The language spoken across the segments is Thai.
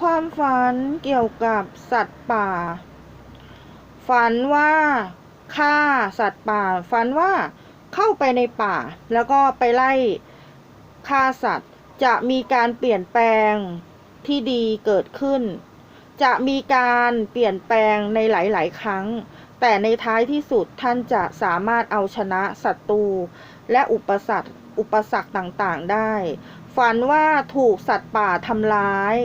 ความฝันเกี่ยวกับสัตว์ป่า ฝันว่าฆ่าสัตว์ป่า ฝันว่าเข้าไปในป่า แล้วก็ไปไล่ฆ่าสัตว์ จะมีการเปลี่ยนแปลงที่ดีเกิดขึ้น จะมีการเปลี่ยนแปลงในหลาย ๆ ครั้ง แต่ในท้ายที่สุดท่านจะสามารถเอาชนะศัตรูและอุปสรรคอุปสรรคต่างๆ ได้ ฝันว่าถูกสัตว์ป่าทำร้าย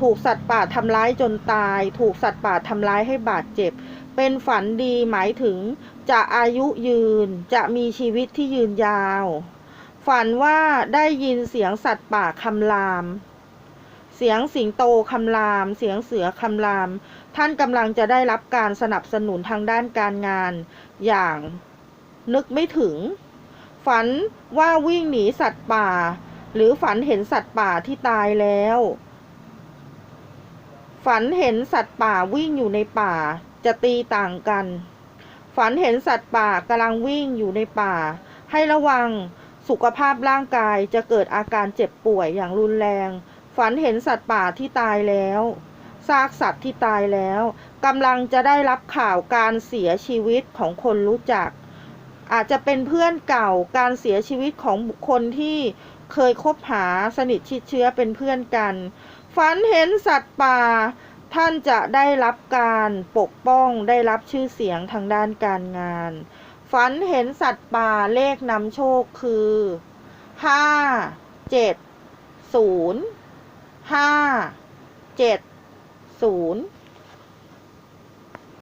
ถูกสัตว์ป่าทำร้ายจนตาย ถูกสัตว์ป่าทำร้ายให้บาดเจ็บ เป็นฝันดีหมายถึงจะอายุยืน จะมีชีวิตที่ยืนยาว ฝันว่าได้ยินเสียงสัตว์ป่าคำราม เสียงสิงโตคำราม เสียงเสือคำราม ท่านกำลังจะได้รับการสนับสนุนทางด้านการงาน อย่างนึกไม่ถึง ฝันว่าวิ่งหนีสัตว์ป่า หรือฝันเห็นสัตว์ป่าที่ตายแล้ว ฝันเห็นสัตว์ป่าวิ่งอยู่ในป่าจะตีต่างกัน ฝันเห็นสัตว์ป่ากำลังวิ่งอยู่ในป่า ให้ระวังสุขภาพร่างกายจะเกิดอาการเจ็บป่วยอย่างรุนแรง ฝันเห็นสัตว์ป่าที่ตายแล้วซากสัตว์ที่ตายแล้วกำลังจะได้รับข่าวการเสียชีวิตของคนรู้จัก อาจจะเป็นเพื่อนเก่าการเสียชีวิตของบุคคลที่เคยคบหาสนิทชิดเชื้อเป็นเพื่อนกัน ฝันเห็นสัตว์ป่า ท่านจะได้รับการปกป้องได้รับชื่อเสียงทางด้านการงาน ฝันเห็นสัตว์ป่าเลขนำโชคคือห้าเจ็ดศูนย์ห้าเจ็ดศูนย์